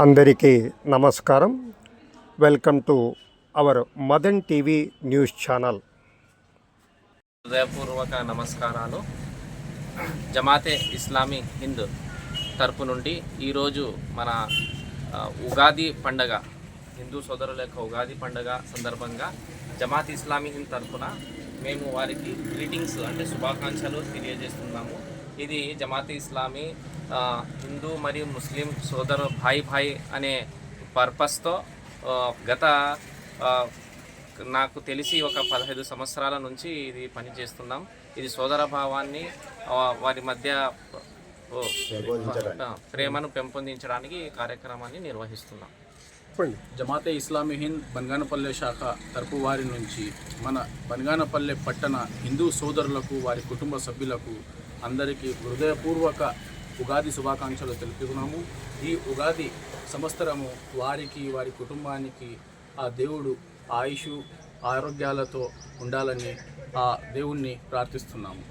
అందరికీ నమస్కారం. Welcome to our Madan TV news channel. హృదయపూర్వక నమస్కారాలు. జమాతే ఇస్లామీ హింద్ తరపు నుండి ఈరోజు మన ఉగాది పండగ హిందూ సోదరుల యొక్క ఉగాది పండగ సందర్భంగా జమాత్ ఇస్లామీ హింద్ తరపున మేము వారికి గ్రీటింగ్స్ అంటే శుభాకాంక్షలు తెలియజేస్తున్నాము. ఇది జమాతే ఇస్లామీ హిందూ మరియు ముస్లిం సోదరు భాయ్ భాయ్ అనే పర్పస్తో గత నాకు తెలిసి ఒక పదహైదు సంవత్సరాల నుంచి ఇది పనిచేస్తున్నాం. ఇది సోదర భావాన్ని వారి మధ్య ప్రేమను పెంపొందించడానికి ఈ కార్యక్రమాన్ని నిర్వహిస్తున్నాం. జమాతే ఇస్లామీ హింద్ బనగానపల్లె శాఖ తరపు వారి నుంచి మన బనగానపల్లె పట్టణ హిందూ సోదరులకు వారి కుటుంబ సభ్యులకు అందరికీ హృదయపూర్వక ఉగాది శుభాకాంక్షలు తెలుపుతున్నాము. ఈ ఉగాది సంవత్సరము వారికి వారి కుటుంబానికి ఆ దేవుడు ఆయుషు ఆరోగ్యాలతో ఉండాలని ఆ దేవుణ్ణి ప్రార్థిస్తున్నాము.